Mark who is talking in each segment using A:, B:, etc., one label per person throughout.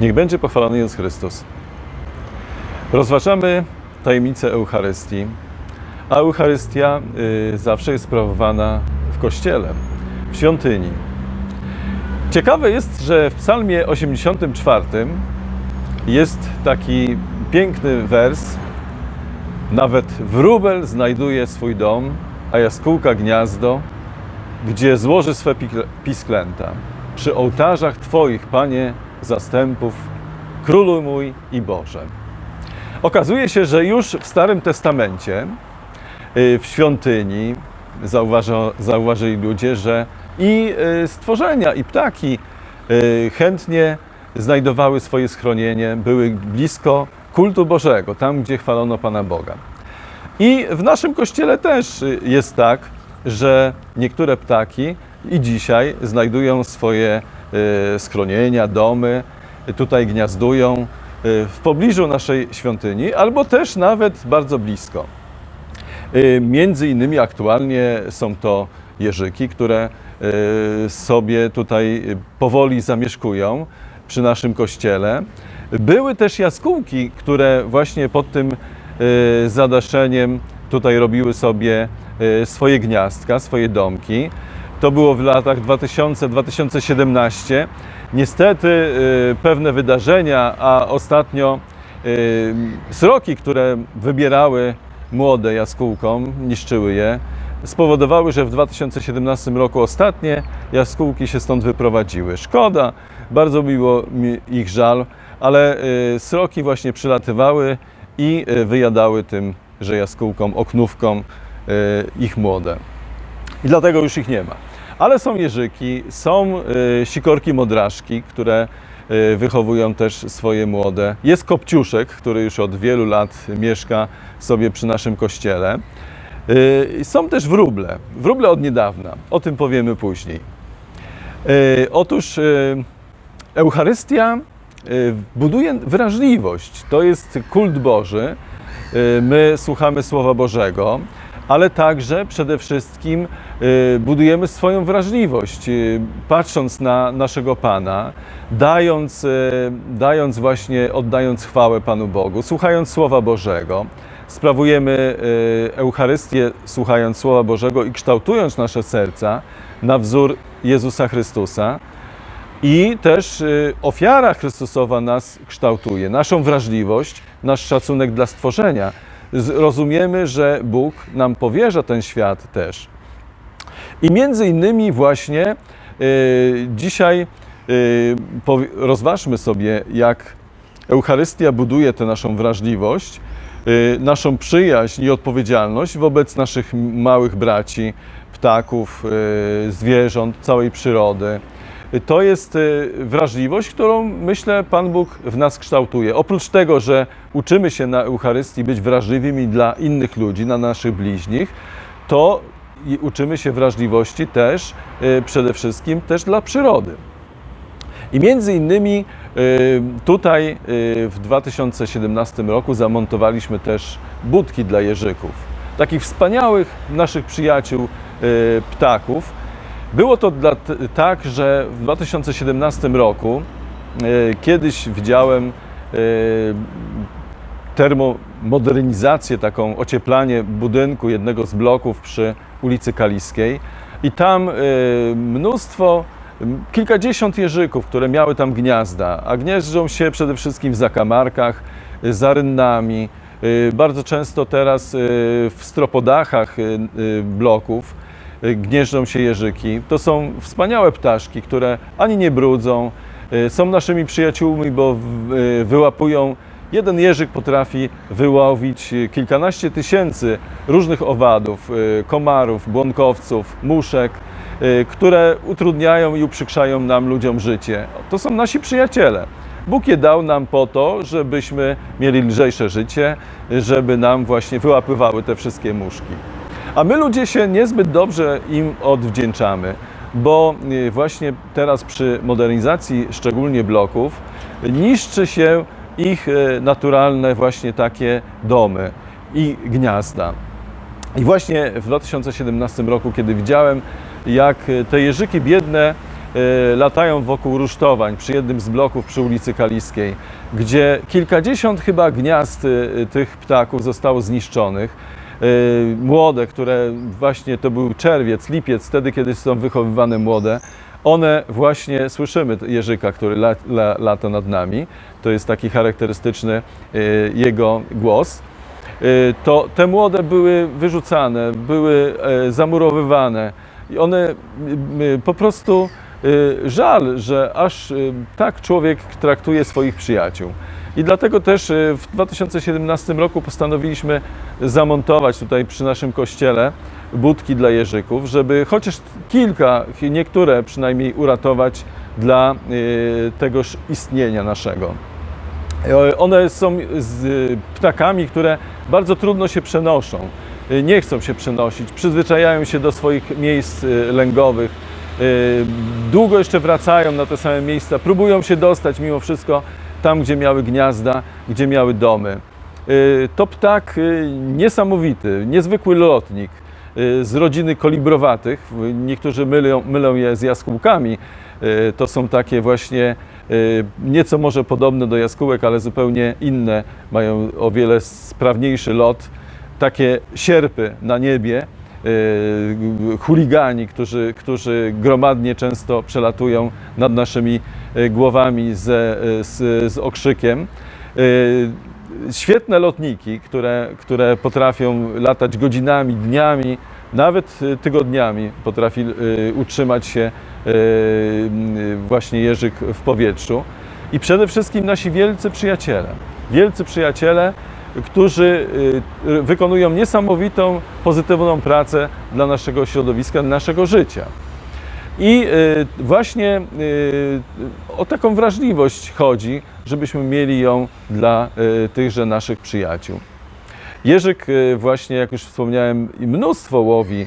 A: Niech będzie pochwalony Jezus Chrystus. Rozważamy tajemnicę Eucharystii, a Eucharystia y, zawsze jest sprawowana w kościele, w świątyni. Ciekawe jest, że w Psalmie 84 jest taki piękny wers. Nawet wróbel znajduje swój dom, a jaskółka gniazdo, gdzie złoży swe pisklęta. Przy ołtarzach Twoich, Panie zastępów, Królu mój i Boże. Okazuje się, że już w Starym Testamencie, y, w świątyni, zauważo, zauważyli ludzie, że i y, stworzenia, i ptaki y, chętnie znajdowały swoje schronienie, były blisko kultu Bożego, tam gdzie chwalono Pana Boga. I w naszym kościele też jest tak, że niektóre ptaki i dzisiaj znajdują swoje schronienia, domy, y, tutaj gniazdują y, w pobliżu naszej świątyni, albo też nawet bardzo blisko. Y, Między innymi aktualnie są to jeżyki, które y, sobie tutaj y, powoli zamieszkują przy naszym kościele. Były też jaskółki, które właśnie pod tym y, zadaszeniem tutaj robiły sobie y, swoje gniazdka, swoje domki. To było w latach 2000-2017. Niestety y, pewne wydarzenia, a ostatnio y, sroki, które wybierały młode jaskółkom, niszczyły je, spowodowały, że w 2017 roku ostatnie jaskółki się stąd wyprowadziły. Szkoda, bardzo miło mi ich żal, ale y, sroki właśnie przylatywały i wyjadały tym, że jaskółkom, oknówkom ich młode. I dlatego już ich nie ma. Ale są jeżyki, są y, sikorki modraszki, które y, wychowują też swoje młode. Jest kopciuszek, który już od wielu lat mieszka sobie przy naszym kościele. Y, Są też wróble. Wróble od niedawna. O tym powiemy później. Otóż Eucharystia buduje wrażliwość. To jest kult Boży. My słuchamy Słowa Bożego, ale także przede wszystkim y, budujemy swoją wrażliwość, y, patrząc na naszego Pana, dając, y, dając właśnie, oddając chwałę Panu Bogu, słuchając Słowa Bożego. Sprawujemy Eucharystię słuchając Słowa Bożego i kształtując nasze serca na wzór Jezusa Chrystusa. I też ofiara Chrystusowa nas kształtuje, naszą wrażliwość, nasz szacunek dla stworzenia. Rozumiemy, że Bóg nam powierza ten świat też. I między innymi właśnie y, dzisiaj powi- rozważmy sobie, jak Eucharystia buduje tę naszą wrażliwość, y, naszą przyjaźń i odpowiedzialność wobec naszych małych braci, ptaków, zwierząt, całej przyrody. To jest y, wrażliwość, którą myślę Pan Bóg w nas kształtuje. Oprócz tego, że uczymy się na Eucharystii być wrażliwymi dla innych ludzi, na naszych bliźnich, to uczymy się wrażliwości też y, przede wszystkim też dla przyrody. I między innymi y, tutaj w 2017 roku zamontowaliśmy też budki dla jeżyków. Takich wspaniałych naszych przyjaciół ptaków. Było to dla, tak, że w 2017 roku y, kiedyś widziałem y, termomodernizację, taką ocieplanie budynku jednego z bloków przy ulicy Kaliskiej i tam y, mnóstwo, kilkadziesiąt jeżyków, które miały tam gniazda, a gnieżdżą się przede wszystkim w zakamarkach, za rynnami. Bardzo często teraz w stropodachach bloków gnieżdżą się jeżyki. To są wspaniałe ptaszki, które ani nie brudzą, y, są naszymi przyjaciółmi, bo y, wyłapują Jeden jeżyk potrafi wyłowić y, kilkanaście tysięcy różnych owadów, komarów, błonkowców, muszek, które utrudniają i uprzykrzają nam, ludziom, życie. To są nasi przyjaciele. Bóg je dał nam po to, żebyśmy mieli lżejsze życie, żeby nam właśnie wyłapywały te wszystkie muszki. A my ludzie się niezbyt dobrze im odwdzięczamy, bo y, właśnie teraz przy modernizacji szczególnie bloków niszczy się ich e, naturalne właśnie takie domy i gniazda. I właśnie w 2017 roku, kiedy widziałem, jak e, te jeżyki biedne latają wokół rusztowań przy jednym z bloków przy ulicy Kaliskiej, gdzie kilkadziesiąt chyba gniazd tych ptaków zostało zniszczonych. E, Młode, które właśnie to był czerwiec, lipiec, wtedy kiedy są wychowywane młode, one właśnie słyszymy Jerzyka, który la, la, lata nad nami. To jest taki charakterystyczny e, jego głos. Y, to te młode były wyrzucane, były zamurowywane i one y, y, po prostu y, żal, że aż y, tak człowiek traktuje swoich przyjaciół. I dlatego też y, w 2017 roku postanowiliśmy zamontować tutaj przy naszym kościele budki dla jeżyków, żeby chociaż kilka, niektóre przynajmniej uratować dla y, tegoż istnienia naszego. E, One są z y, ptakami, które bardzo trudno się przenoszą. Y, Nie chcą się przenosić, przyzwyczajają się do swoich miejsc y, lęgowych. y, Długo jeszcze wracają na te same miejsca, próbują się dostać mimo wszystko tam, gdzie miały gniazda, gdzie miały domy. Y, To ptak y, niesamowity, niezwykły lotnik y, z rodziny kolibrowatych. Niektórzy mylą, mylą je z jaskółkami. To są takie właśnie nieco może podobne do jaskółek, ale zupełnie inne. Mają o wiele sprawniejszy lot. Takie sierpy na niebie, chuligani, którzy, którzy gromadnie często przelatują nad naszymi głowami ze, z, z okrzykiem. Y, Świetne lotniki, które, które potrafią latać godzinami, dniami, nawet y, tygodniami, potrafi y, utrzymać się y, y, właśnie jeżyk w powietrzu. I przede wszystkim nasi wielcy przyjaciele. Wielcy przyjaciele, którzy y, y, wykonują niesamowitą, pozytywną pracę dla naszego środowiska, dla naszego życia. I y, właśnie y, o taką wrażliwość chodzi, żebyśmy mieli ją dla y, tychże naszych przyjaciół. Jerzyk właśnie, jak już wspomniałem, mnóstwo łowi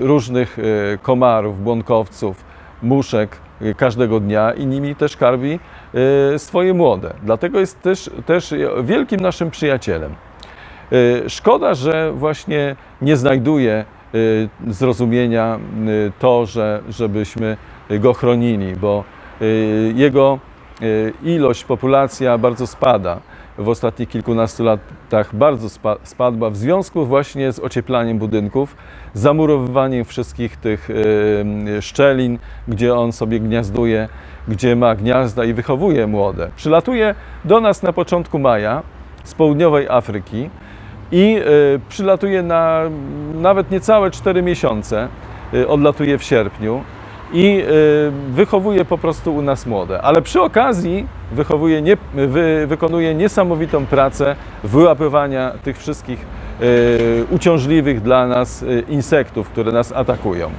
A: różnych komarów, błąkowców, muszek każdego dnia i nimi też karmi swoje młode. Dlatego jest też, też wielkim naszym przyjacielem. Szkoda, że właśnie nie znajduje zrozumienia y, to, że, żebyśmy go chronili, bo y, jego y, ilość, populacja bardzo spada. W ostatnich kilkunastu latach bardzo spa- spadła w związku właśnie z ocieplaniem budynków, zamurowywaniem wszystkich tych y, szczelin, gdzie on sobie gniazduje, gdzie ma gniazda i wychowuje młode. Przylatuje do nas na początku maja z południowej Afryki i y, przylatuje na nawet niecałe 4 miesiące, y, odlatuje w sierpniu i y, wychowuje po prostu u nas młode. Ale przy okazji wychowuje nie, wy, wykonuje niesamowitą pracę wyłapywania tych wszystkich uciążliwych dla nas insektów, które nas atakują.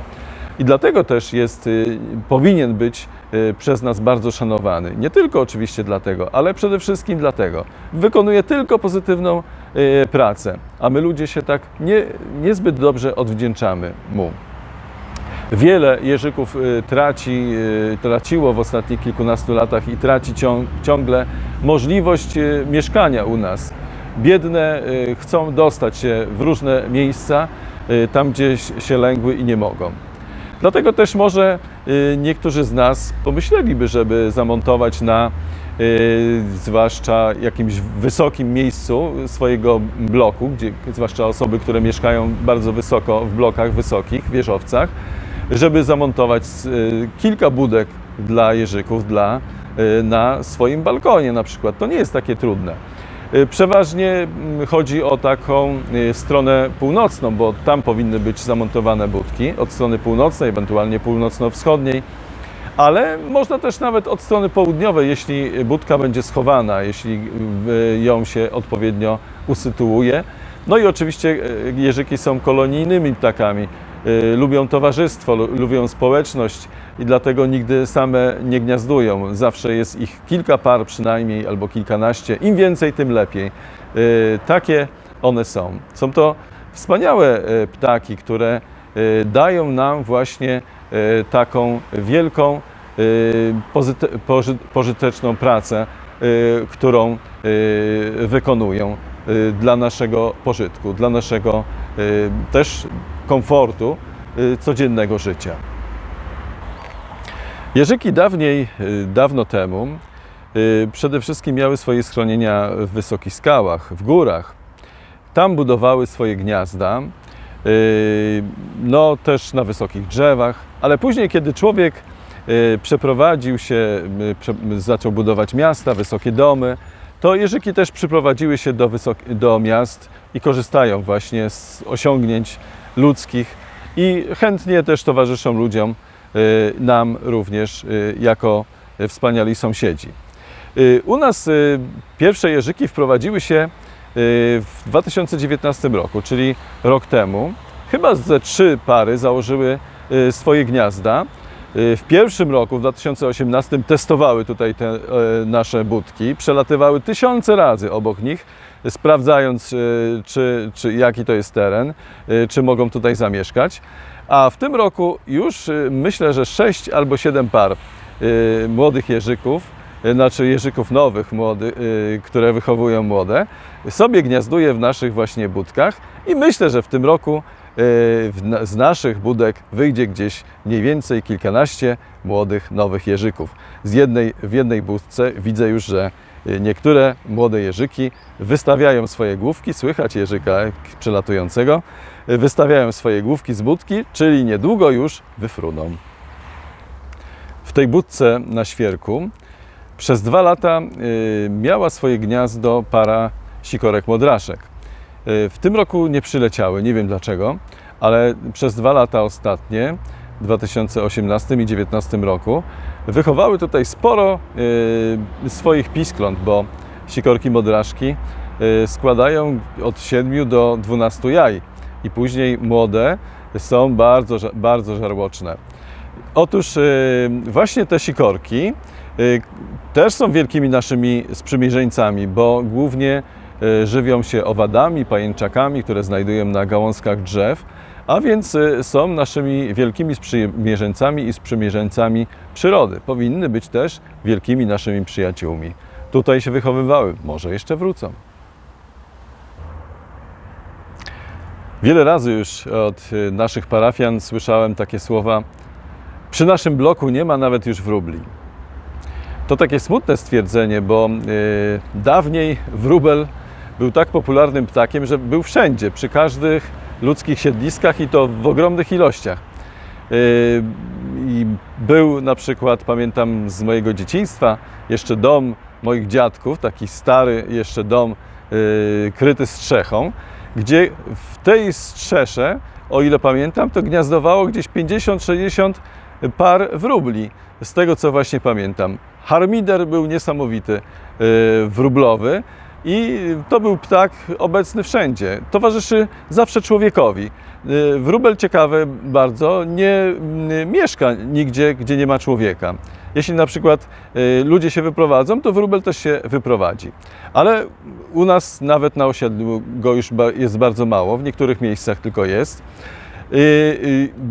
A: I dlatego też jest, y, powinien być y, przez nas bardzo szanowany. Nie tylko oczywiście dlatego, ale przede wszystkim dlatego. Wykonuje tylko pozytywną y, pracę, a my ludzie się tak nie, niezbyt dobrze odwdzięczamy mu. Wiele jeżyków traci, traciło w ostatnich kilkunastu latach i traci cią- ciągle możliwość mieszkania u nas. Biedne chcą dostać się w różne miejsca, tam gdzie się lęgły i nie mogą. Dlatego też może y, niektórzy z nas pomyśleliby, żeby zamontować na y, zwłaszcza jakimś wysokim miejscu swojego bloku, gdzie, zwłaszcza osoby, które mieszkają bardzo wysoko w blokach wysokich, wieżowcach, żeby zamontować y, kilka budek dla jeżyków dla, na swoim balkonie na przykład. To nie jest takie trudne. Y, Przeważnie mm, chodzi o taką y, stronę północną, bo tam powinny być zamontowane budki od strony północnej, ewentualnie północno-wschodniej, ale można też nawet od strony południowej, jeśli budka będzie schowana, jeśli ją się odpowiednio usytuuje. No i oczywiście y, jeżyki są kolonijnymi ptakami, lubią towarzystwo, lu- lubią społeczność i dlatego nigdy same nie gniazdują. Zawsze jest ich kilka par przynajmniej albo kilkanaście. Im więcej, tym lepiej. Y, Takie one są. Są to wspaniałe y, ptaki, które y, dają nam właśnie y, taką wielką, y, pożyteczną pracę, y, którą y, wykonują y, dla naszego pożytku, dla naszego y, też komfortu y, codziennego życia. Jerzyki dawniej, y, dawno temu, y, przede wszystkim miały swoje schronienia w wysokich skałach, w górach. Tam budowały swoje gniazda, no też na wysokich drzewach, ale później, kiedy człowiek przeprowadził się, zaczął budować miasta, wysokie domy, to jeżyki też przyprowadziły się do, do miast i korzystają właśnie z osiągnięć ludzkich i chętnie też towarzyszą ludziom, y, nam również y, jako wspaniali sąsiedzi. Y, U nas pierwsze jeżyki wprowadziły się w 2019 roku, czyli rok temu. Chyba ze trzy pary założyły swoje gniazda. Y, W pierwszym roku, w 2018, testowały tutaj te e, nasze budki, przelatywały tysiące razy obok nich, sprawdzając, y, czy, czy, jaki to jest teren, y, czy mogą tutaj zamieszkać. A w tym roku już myślę, że 6 albo 7 par młodych jeżyków, znaczy jeżyków nowych, młody, które wychowują młode, sobie gniazduje w naszych właśnie budkach i myślę, że w tym roku z naszych budek wyjdzie gdzieś mniej więcej kilkanaście młodych, nowych jeżyków. Z jednej, w jednej budce widzę już, że y, niektóre młode jeżyki wystawiają swoje główki, słychać jeżyka przelatującego, y, wystawiają swoje główki z budki, czyli niedługo już wyfruną. W tej budce na świerku przez dwa lata y, miała swoje gniazdo para sikorek modraszek. Y, W tym roku nie przyleciały, nie wiem dlaczego, ale przez dwa lata ostatnie, w 2018 i 2019 roku, wychowały tutaj sporo y, swoich piskląt, bo sikorki modraszki y, składają od 7 do 12 jaj i później młode są bardzo, bardzo żarłoczne. Otóż właśnie te sikorki też są wielkimi naszymi sprzymierzeńcami, bo głównie żywią się owadami, pajęczakami, które znajdują na gałązkach drzew, a więc y, są naszymi wielkimi sprzymierzeńcami i sprzymierzeńcami przyrody. Powinny być też wielkimi naszymi przyjaciółmi. Tutaj się wychowywały, może jeszcze wrócą. Wiele razy już od y, naszych parafian słyszałem takie słowa: Przy naszym bloku nie ma nawet już wróbli. To takie smutne stwierdzenie, bo y, dawniej wróbel był tak popularnym ptakiem, że był wszędzie, przy każdych ludzkich siedliskach i to w ogromnych ilościach. Y, I był na przykład, pamiętam z mojego dzieciństwa, jeszcze dom moich dziadków, taki stary jeszcze dom y, kryty strzechą, gdzie w tej strzesze, o ile pamiętam, to gniazdowało gdzieś 50-60 par wróbli. Z tego co właśnie pamiętam. Harmider był niesamowity, y, wróblowy i to był ptak obecny wszędzie. Towarzyszy zawsze człowiekowi. Y, Wróbel ciekawy bardzo nie y, mieszka nigdzie, gdzie nie ma człowieka. Jeśli na przykład y, ludzie się wyprowadzą, to wróbel też się wyprowadzi. Ale u nas nawet na osiedlu go już jest bardzo mało, w niektórych miejscach tylko jest.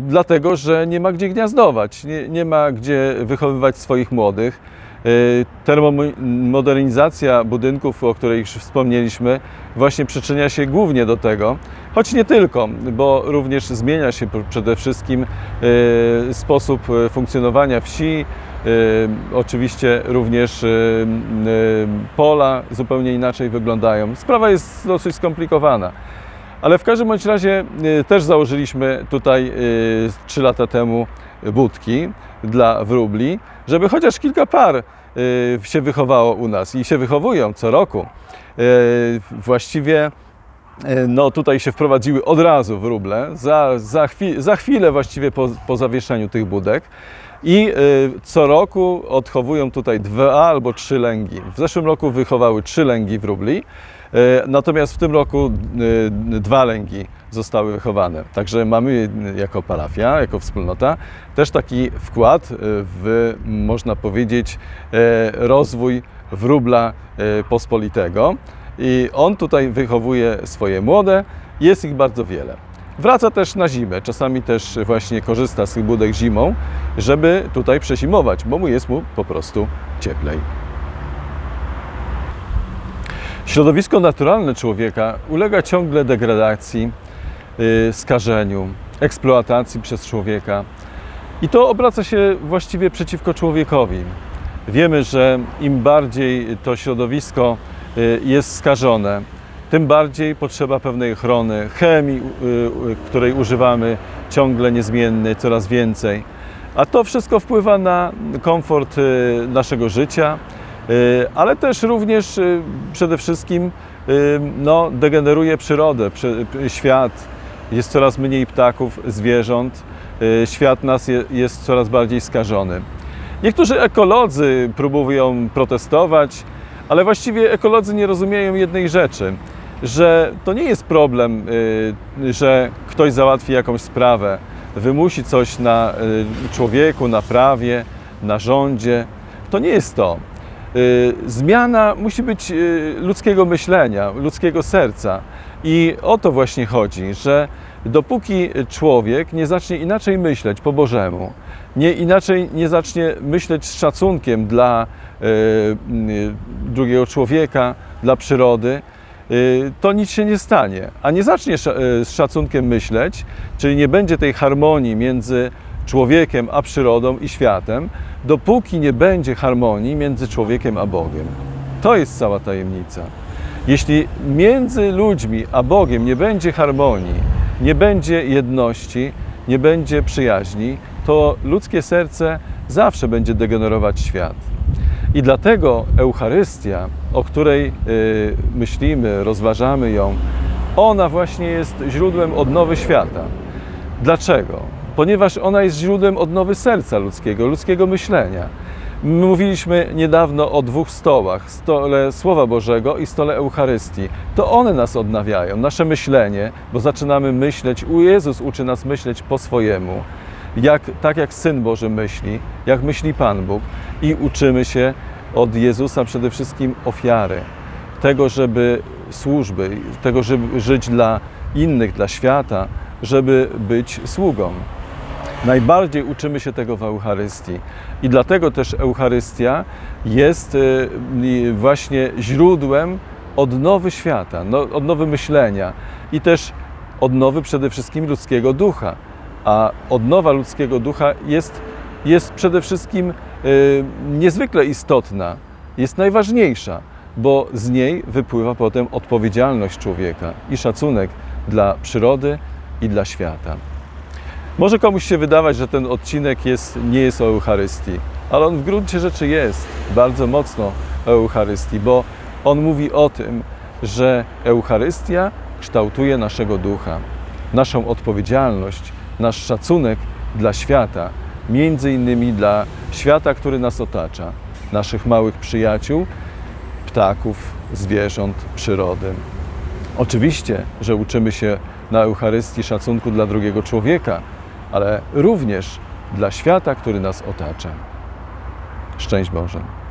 A: Dlatego, że nie ma gdzie gniazdować, nie, nie ma gdzie wychowywać swoich młodych. Y, Termomodernizacja budynków, o której już wspomnieliśmy, właśnie przyczynia się głównie do tego, choć nie tylko, bo również zmienia się pr- przede wszystkim y, sposób y, funkcjonowania wsi, oczywiście również pola zupełnie inaczej wyglądają. Sprawa jest dosyć skomplikowana. Ale w każdym bądź razie też założyliśmy tutaj y, 3 lata temu budki dla wróbli, żeby chociaż kilka par y, się wychowało u nas i się wychowują co roku. Y, Właściwie y, no, tutaj się wprowadziły od razu wróble, za, za, za chwilę właściwie po, po zawieszeniu tych budek. I y, co roku odchowują tutaj dwa albo trzy lęgi. W zeszłym roku wychowały trzy lęgi wróbli. E, Natomiast w tym roku y, dwa lęgi zostały wychowane. Także mamy y, jako parafia, jako wspólnota też taki wkład y, w, można powiedzieć, rozwój wróbla pospolitego. I on tutaj wychowuje swoje młode, jest ich bardzo wiele. Wraca też na zimę, czasami też właśnie korzysta z tych budek zimą, żeby tutaj przezimować, bo mu jest mu po prostu cieplej. Środowisko naturalne człowieka ulega ciągle degradacji, yy, skażeniu, eksploatacji przez człowieka. I to obraca się właściwie przeciwko człowiekowi. Wiemy, że im bardziej to środowisko y, jest skażone, tym bardziej potrzeba pewnej ochrony, chemii, y, której używamy ciągle niezmienny, coraz więcej. A to wszystko wpływa na komfort y, naszego życia, y, ale też również przede wszystkim no, degeneruje przyrodę, świat. Jest coraz mniej ptaków, zwierząt, świat nas je, jest coraz bardziej skażony. Niektórzy ekolodzy próbują protestować, ale właściwie ekolodzy nie rozumieją jednej rzeczy, że to nie jest problem, y, że ktoś załatwi jakąś sprawę, wymusi coś na y, człowieku, na prawie, na rządzie. To nie jest to. Y, Zmiana musi być ludzkiego myślenia, ludzkiego serca. I o to właśnie chodzi, że dopóki człowiek nie zacznie inaczej myśleć po Bożemu, nie inaczej nie zacznie myśleć z szacunkiem dla drugiego człowieka, dla przyrody, to nic się nie stanie. A nie zacznie sza- y, z szacunkiem myśleć, czyli nie będzie tej harmonii między człowiekiem a przyrodą i światem, dopóki nie będzie harmonii między człowiekiem a Bogiem. To jest cała tajemnica. Jeśli między ludźmi a Bogiem nie będzie harmonii, nie będzie jedności, nie będzie przyjaźni, to ludzkie serce zawsze będzie degenerować świat. I dlatego Eucharystia, o której y, myślimy, rozważamy ją, ona właśnie jest źródłem odnowy świata. Dlaczego? Ponieważ ona jest źródłem odnowy serca ludzkiego, ludzkiego myślenia. Mówiliśmy niedawno o dwóch stołach: stole Słowa Bożego i stole Eucharystii. To one nas odnawiają, nasze myślenie, bo zaczynamy myśleć, u Jezus uczy nas myśleć po swojemu, jak, tak jak Syn Boży myśli, jak myśli Pan Bóg, i uczymy się od Jezusa przede wszystkim ofiary, tego, żeby służby, tego, żeby żyć dla innych, dla świata, żeby być sługą. Najbardziej uczymy się tego w Eucharystii. I dlatego też Eucharystia jest y, y, właśnie źródłem odnowy świata, no, odnowy myślenia i też odnowy przede wszystkim ludzkiego ducha. A odnowa ludzkiego ducha jest, jest przede wszystkim y, niezwykle istotna, jest najważniejsza, bo z niej wypływa potem odpowiedzialność człowieka i szacunek dla przyrody i dla świata. Może komuś się wydawać, że ten odcinek jest, nie jest o Eucharystii, ale on w gruncie rzeczy jest bardzo mocno o Eucharystii, bo on mówi o tym, że Eucharystia kształtuje naszego ducha, naszą odpowiedzialność, nasz szacunek dla świata, między innymi dla świata, który nas otacza, naszych małych przyjaciół, ptaków, zwierząt, przyrody. Oczywiście, że uczymy się na Eucharystii szacunku dla drugiego człowieka, ale również dla świata, który nas otacza. Szczęść Boże.